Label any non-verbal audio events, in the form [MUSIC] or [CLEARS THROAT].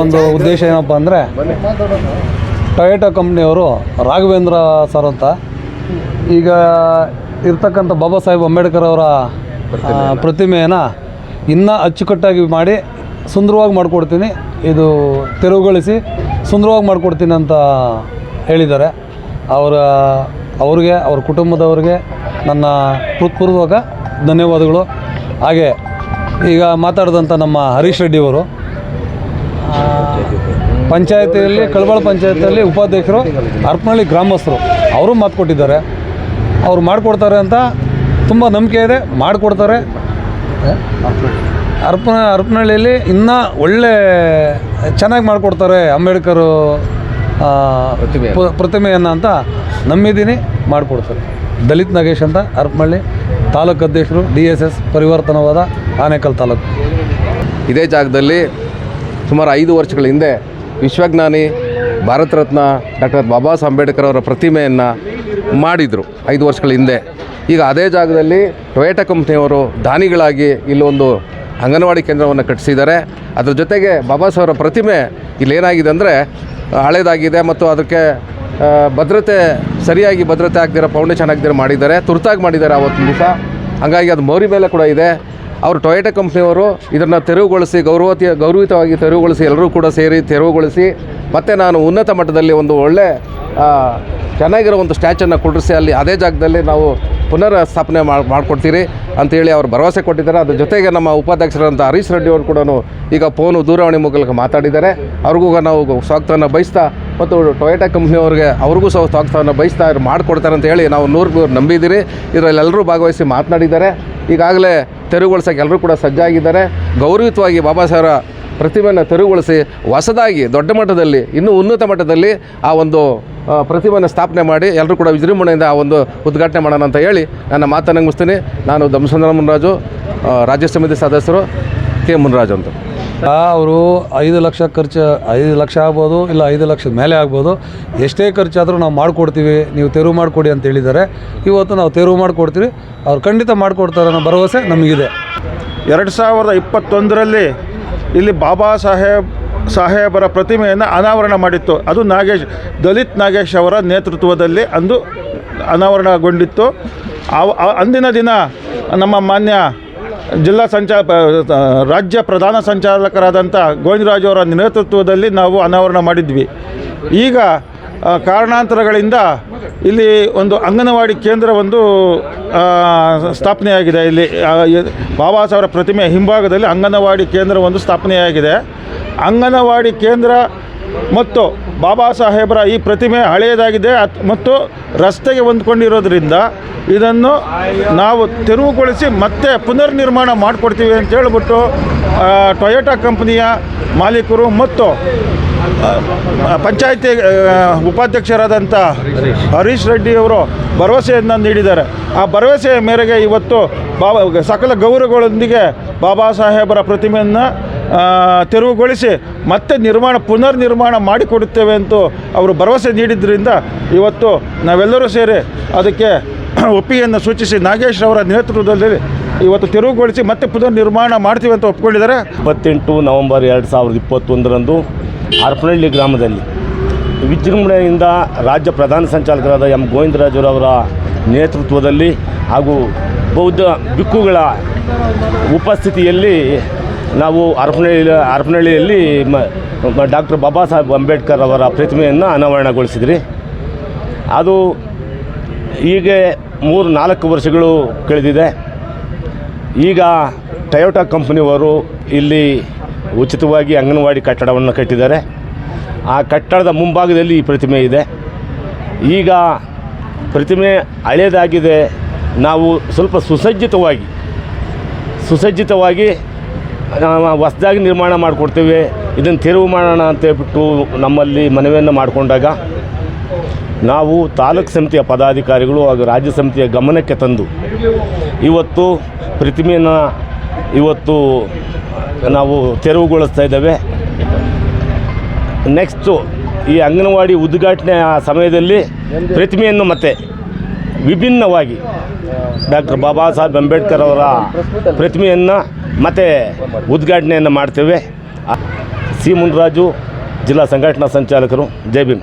ಒಂದು ಉದ್ದೇಶ ಏನಪ್ಪ ಅಂದರೆ ಟೊಯೋಟೋ ಕಂಪ್ನಿಯವರು ರಾಘವೇಂದ್ರ ಸರ್ ಅಂತ. ಈಗ ಇರ್ತಕ್ಕಂಥ ಬಾಬಾ ಸಾಹೇಬ್ ಅಂಬೇಡ್ಕರ್ ಅವರ ಪ್ರತಿಮೆಯನ್ನು ಇನ್ನೂ ಅಚ್ಚುಕಟ್ಟಾಗಿ ಮಾಡಿ ಸುಂದರವಾಗಿ ಮಾಡಿಕೊಡ್ತೀನಿ. ಇದು ತೆರವುಗೊಳಿಸಿ ಸುಂದರವಾಗಿ ಮಾಡಿಕೊಡ್ತೀನಿ ಅಂತ ಹೇಳಿದ್ದಾರೆ. ಅವರ, ಅವ್ರಿಗೆ, ಅವ್ರ ಕುಟುಂಬದವ್ರಿಗೆ ನನ್ನ ಹೃತ್ಪೂರ್ವಕ ಧನ್ಯವಾದಗಳು. ಹಾಗೆ ಈಗ ಮಾತಾಡಿದಂಥ ನಮ್ಮ ಹರೀಶ್ ರೆಡ್ಡಿ ಅವರು. ಪಂಚಾಯತಿಯಲ್ಲಿ ಕಳಬಳ ಪಂಚಾಯತಿಯಲ್ಲಿ ಉಪಾಧ್ಯಕ್ಷರು ಹರಪನಹಳ್ಳಿ ಗ್ರಾಮಸ್ಥರು ಅವರು ಮಾತು ಕೊಟ್ಟಿದ್ದಾರೆ. ಅವ್ರು ಮಾಡಿಕೊಡ್ತಾರೆ ಅಂತ ತುಂಬ ನಂಬಿಕೆ ಇದೆ. ಮಾಡಿಕೊಡ್ತಾರೆ. ಹರಪನ ಹರಪನಹಳ್ಳಿಯಲ್ಲಿ ಇನ್ನೂ ಒಳ್ಳೆ ಚೆನ್ನಾಗಿ ಮಾಡಿಕೊಡ್ತಾರೆ ಅಂಬೇಡ್ಕರ್ ಪ್ರತಿಮೆಯನ್ನು. ಅಂತ ನಂಬಿದ್ದೀನಿ. ಮಾಡಿಕೊಡ್ತಾರೆ. ದಲಿತ್ ನಾಗೇಶ್ ಅಂತ ಹರಪನಹಳ್ಳಿ ತಾಲೂಕು ಅಧ್ಯಕ್ಷರು ಡಿ ಎಸ್ ಎಸ್ ಪರಿವರ್ತನವಾದ ಆನೇಕಲ್ ತಾಲೂಕು. ಇದೇ ಜಾಗದಲ್ಲಿ ಸುಮಾರು ಐದು ವರ್ಷಗಳ ಹಿಂದೆ ವಿಶ್ವಜ್ಞಾನಿ, ಭಾರತ ರತ್ನ ಡಾಕ್ಟರ್ ಬಾಬಾ ಸಾಹೇಬ್ ಅಂಬೇಡ್ಕರ್ ಅವರ ಪ್ರತಿಮೆಯನ್ನು ಮಾಡಿದರು ಐದು ವರ್ಷಗಳ ಹಿಂದೆ. ಈಗ ಅದೇ ಜಾಗದಲ್ಲಿ ಟೊಯೋಟಾ ಕಂಪ್ನಿಯವರು ದಾನಿಗಳಾಗಿ ಇಲ್ಲೊಂದು ಅಂಗನವಾಡಿ ಕೇಂದ್ರವನ್ನು ಕಟ್ಟಿಸಿದ್ದಾರೆ. ಅದರ ಜೊತೆಗೆ ಬಾಬಾ ಸಾಹೇಬರ ಪ್ರತಿಮೆ ಇಲ್ಲೇನಾಗಿದೆ ಅಂದರೆ, ಹಳೇದಾಗಿದೆ ಮತ್ತು ಅದಕ್ಕೆ ಭದ್ರತೆ, ಸರಿಯಾಗಿ ಭದ್ರತೆ ಆಗದಿರೋ ಫೌಂಡೇಶನ್ ಆಗದಿರೋ ಮಾಡಿದ್ದಾರೆ, ತುರ್ತಾಗಿ ಮಾಡಿದ್ದಾರೆ ಆವತ್ತಿನ ದಿವಸ. ಹಾಗಾಗಿ ಅದು ಮೌರಿ ಮೇಲೆ ಕೂಡ ಇದೆ. ಅವರು ಟೊಯೋಟಾ ಕಂಪ್ನಿಯವರು ಇದನ್ನು ತೆರವುಗೊಳಿಸಿ ಗೌರವತಿಯ ಗೌರವಿತವಾಗಿ ತೆರವುಗೊಳಿಸಿ ಎಲ್ಲರೂ ಕೂಡ ಸೇರಿ ತೆರವುಗೊಳಿಸಿ, ಮತ್ತು ನಾನು ಉನ್ನತ ಮಟ್ಟದಲ್ಲಿ ಒಂದು ಒಳ್ಳೆ ಚೆನ್ನಾಗಿರೋ ಒಂದು ಸ್ಟ್ಯಾಚನ್ನು ಕುಡಿಸಿ ಅಲ್ಲಿ ಅದೇ ಜಾಗದಲ್ಲಿ ನಾವು ಪುನರ್ ಸ್ಥಾಪನೆ ಮಾಡಿ ಮಾಡಿಕೊಡ್ತೀರಿ ಅಂತೇಳಿ ಅವರು ಭರವಸೆ ಕೊಟ್ಟಿದ್ದಾರೆ. ಅದ್ರ ಜೊತೆಗೆ ನಮ್ಮ ಉಪಾಧ್ಯಕ್ಷರಂಥ ಹರೀಶ್ ರೆಡ್ಡಿ ಅವರು ಕೂಡ ಈಗ ಫೋನು ದೂರವಾಣಿ ಮೂಲಕ ಮಾತಾಡಿದ್ದಾರೆ. ಅವ್ರಿಗೂ ನಾವು ಸ್ವಾಗತವನ್ನು ಬಯಸ್ತಾ ಮತ್ತು ಟೊಯೋಟಾ ಕಂಪ್ನಿಯವ್ರಿಗೆ ಅವ್ರಿಗೂ ಸಹ ಸ್ವಾಗತವನ್ನು ಬಯಸ್ತಾ ಮಾಡಿಕೊಡ್ತಾರೆ ಅಂತ ಹೇಳಿ ನಾವು ನೂರು ನಂಬಿದ್ದೀರಿ. ಇದರಲ್ಲಿ ಎಲ್ಲರೂ ಭಾಗವಹಿಸಿ ಮಾತನಾಡಿದ್ದಾರೆ. ಈಗಾಗಲೇ ತೆರವುಗೊಳಿಸೋಕೆ ಎಲ್ಲರೂ ಕೂಡ ಸಜ್ಜಾಗಿದ್ದಾರೆ. ಗೌರವಿತವಾಗಿ ಬಾಬಾ ಸಾಹೇಬರ ಪ್ರತಿಮೆಯನ್ನು ತೆರವುಗೊಳಿಸಿ ಹೊಸದಾಗಿ ದೊಡ್ಡ ಮಟ್ಟದಲ್ಲಿ, ಇನ್ನೂ ಉನ್ನತ ಮಟ್ಟದಲ್ಲಿ ಆ ಒಂದು ಪ್ರತಿಮೆಯನ್ನು ಸ್ಥಾಪನೆ ಮಾಡಿ ಎಲ್ಲರೂ ಕೂಡ ವಿಜೃಂಭಣೆಯಿಂದ ಆ ಒಂದು ಉದ್ಘಾಟನೆ ಮಾಡೋಣ ಅಂತ ಹೇಳಿ ನನ್ನ ಮಾತನ್ನು ಮುಗಿಸ್ತೀನಿ. ನಾನು ಧಮಸಂದ್ರ ಮುನ್ರಾಜು ರಾಜ್ಯ ಸಮಿತಿ ಸದಸ್ಯರು ಕೆ. ಮುನ್ರಾಜು ಅಂತ. ಅವರು ಐದು ಲಕ್ಷ ಖರ್ಚು, ಐದು ಲಕ್ಷ ಆಗ್ಬೋದು, ಇಲ್ಲ ಐದು ಲಕ್ಷದ ಮೇಲೆ ಆಗ್ಬೋದು. ಎಷ್ಟೇ ಖರ್ಚಾದರೂ ನಾವು ಮಾಡಿಕೊಡ್ತೀವಿ, ನೀವು ತೆರವು ಮಾಡಿಕೊಡಿ ಅಂತ ಹೇಳಿದ್ದಾರೆ. ಇವತ್ತು ನಾವು ತೆರವು ಮಾಡಿಕೊಡ್ತೀವಿ. ಅವ್ರು ಖಂಡಿತ ಮಾಡಿಕೊಡ್ತಾರೆ ಅನ್ನೋ ಭರವಸೆ ನಮಗಿದೆ. ಎರಡು ಸಾವಿರದ ಇಪ್ಪತ್ತೊಂದರಲ್ಲಿ ಇಲ್ಲಿ ಬಾಬಾ ಸಾಹೇಬ್, ಸಾಹೇಬರ ಪ್ರತಿಮೆಯನ್ನು ಅನಾವರಣ ಮಾಡಿತ್ತು. ಅದು ನಾಗೇಶ್, ದಲಿತ್ ನಾಗೇಶ್ ಅವರ ನೇತೃತ್ವದಲ್ಲಿ ಅಂದು ಅನಾವರಣಗೊಂಡಿತ್ತು. ಅಂದಿನ ದಿನ ನಮ್ಮ ಮಾನ್ಯ ಜಿಲ್ಲಾ ಸಂಚಾ ರಾಜ್ಯ ಪ್ರಧಾನ ಸಂಚಾಲಕರಾದಂಥ ಗೋವಿಂದರಾಜ್ ಅವರ ನೇತೃತ್ವದಲ್ಲಿ ನಾವು ಅನಾವರಣ ಮಾಡಿದ್ವಿ. ಈಗ ಕಾರಣಾಂತರಗಳಿಂದ ಇಲ್ಲಿ ಒಂದು ಅಂಗನವಾಡಿ ಕೇಂದ್ರ ಒಂದು ಸ್ಥಾಪನೆಯಾಗಿದೆ. ಇಲ್ಲಿ ಬಾಬಾ ಸಾಹೇಬರ ಪ್ರತಿಮೆ ಹಿಂಭಾಗದಲ್ಲಿ ಅಂಗನವಾಡಿ ಕೇಂದ್ರ ಒಂದು ಸ್ಥಾಪನೆಯಾಗಿದೆ. ಅಂಗನವಾಡಿ ಕೇಂದ್ರ ಮತ್ತು ಬಾಬಾ ಸಾಹೇಬರ ಈ ಪ್ರತಿಮೆ ಹಳೆಯದಾಗಿದೆ. ಮತ್ತು ರಸ್ತೆಗೆ ಹೊಂದ್ಕೊಂಡಿರೋದ್ರಿಂದ ಇದನ್ನು ನಾವು ತೆರವುಗೊಳಿಸಿ ಮತ್ತೆ ಪುನರ್ ನಿರ್ಮಾಣ ಮಾಡಿಕೊಡ್ತೀವಿ ಅಂತ ಹೇಳಿಬಿಟ್ಟು ಟೊಯೋಟಾ ಕಂಪನಿಯ ಮಾಲೀಕರು ಮತ್ತು ಪಂಚಾಯಿತಿ ಉಪಾಧ್ಯಕ್ಷರಾದಂಥ ಹರೀಶ್ ರೆಡ್ಡಿ ಅವರು ಭರವಸೆಯನ್ನು ನೀಡಿದ್ದಾರೆ. ಆ ಭರವಸೆಯ ಮೇರೆಗೆ ಇವತ್ತು ಬಾಬಾ, ಸಕಲ ಗೌರವಗಳೊಂದಿಗೆ ಬಾಬಾ ಸಾಹೇಬರ ಪ್ರತಿಮೆಯನ್ನು ತೆರವುಗೊಳಿಸಿ ಮತ್ತೆ ನಿರ್ಮಾಣ ಪುನರ್ ನಿರ್ಮಾಣ ಮಾಡಿಕೊಡುತ್ತೇವೆ ಅಂತ ಅವರು ಭರವಸೆ ನೀಡಿದ್ದರಿಂದ ಇವತ್ತು ನಾವೆಲ್ಲರೂ ಸೇರಿ ಅದಕ್ಕೆ [CLEARS THROAT] ಒಪ್ಪಿಗೆಯನ್ನು ಸೂಚಿಸಿ ನಾಗೇಶ್ ಅವರ ನೇತೃತ್ವದಲ್ಲಿ ಇವತ್ತು ತೆರವುಗೊಳಿಸಿ ಮತ್ತೆ ಪುನರ್ ನಿರ್ಮಾಣ ಮಾಡ್ತೀವಿ ಅಂತ ಒಪ್ಕೊಂಡಿದ್ದಾರೆ. ಇಪ್ಪತ್ತೆಂಟು ನವೆಂಬರ್ ಎರಡು ಸಾವಿರದ ಇಪ್ಪತ್ತೊಂದರಂದು ಹರಪನಹಳ್ಳಿ ಗ್ರಾಮದಲ್ಲಿ ವಿಜೃಂಭಣೆಯಿಂದ ರಾಜ್ಯ ಪ್ರಧಾನ ಸಂಚಾಲಕರಾದ ಎಂ ಗೋವಿಂದರಾಜರವರ ನೇತೃತ್ವದಲ್ಲಿ ಹಾಗೂ ಬೌದ್ಧ ಬಿಕ್ಕುಗಳ ಉಪಸ್ಥಿತಿಯಲ್ಲಿ ನಾವು ಹರಪನಹಳ್ಳಿ ಹರಪನಹಳ್ಳಿಯಲ್ಲಿ ಡಾಕ್ಟರ್ ಬಾಬಾ ಸಾಹೇಬ್ ಅಂಬೇಡ್ಕರ್ ಅವರ ಪ್ರತಿಮೆಯನ್ನು ಅನಾವರಣಗೊಳಿಸಿದ್ರಿ. ಅದು ಈಗ ಮೂರು ನಾಲ್ಕು ವರ್ಷಗಳು ಕಳೆದಿದೆ. ಈಗ ಟೊಯೋಟಾ ಕಂಪ್ನಿಯವರು ಇಲ್ಲಿ ಉಚಿತವಾಗಿ ಅಂಗನವಾಡಿ ಕಟ್ಟಡವನ್ನು ಕಟ್ಟಿದ್ದಾರೆ. ಆ ಕಟ್ಟಡದ ಮುಂಭಾಗದಲ್ಲಿ ಈ ಪ್ರತಿಮೆ ಇದೆ. ಈಗ ಪ್ರತಿಮೆ ಹಳೇದಾಗಿದೆ. ನಾವು ಸ್ವಲ್ಪ ಸುಸಜ್ಜಿತವಾಗಿ ಸುಸಜ್ಜಿತವಾಗಿ ಹೊಸದಾಗಿ ನಿರ್ಮಾಣ ಮಾಡಿಕೊಡ್ತೀವಿ, ಇದನ್ನು ತೆರವು ಮಾಡೋಣ ಅಂತ ಹೇಳ್ಬಿಟ್ಟು ನಮ್ಮಲ್ಲಿ ಮನವಿಯನ್ನು ಮಾಡಿಕೊಂಡಾಗ ನಾವು ತಾಲೂಕು ಸಮಿತಿಯ ಪದಾಧಿಕಾರಿಗಳು ಹಾಗೂ ರಾಜ್ಯ ಸಮಿತಿಯ ಗಮನಕ್ಕೆ ತಂದು ಇವತ್ತು ಪ್ರತಿಮೆಯನ್ನು ಇವತ್ತು ನಾವು ತೆರವುಗೊಳಿಸ್ತಾ ಇದ್ದೇವೆ. ನೆಕ್ಸ್ಟು ಈ ಅಂಗನವಾಡಿ ಉದ್ಘಾಟನೆ ಆ ಸಮಯದಲ್ಲಿ ಪ್ರತಿಮೆಯನ್ನು ಮತ್ತೆ ವಿಭಿನ್ನವಾಗಿ ಡಾಕ್ಟರ್ ಬಾಬಾ ಸಾಹೇಬ್ ಅಂಬೇಡ್ಕರ್ ಅವರ ಪ್ರತಿಮೆಯನ್ನು ಮತ್ತೆ ಉದ್ಘಾಟನೆಯನ್ನು ಮಾಡ್ತೇವೆ. ಸಿ ಮುನ್ರಾಜು ಜಿಲ್ಲಾ ಸಂಘಟನಾ ಸಂಚಾಲಕರು. ಜೈ ಭೀಮ್.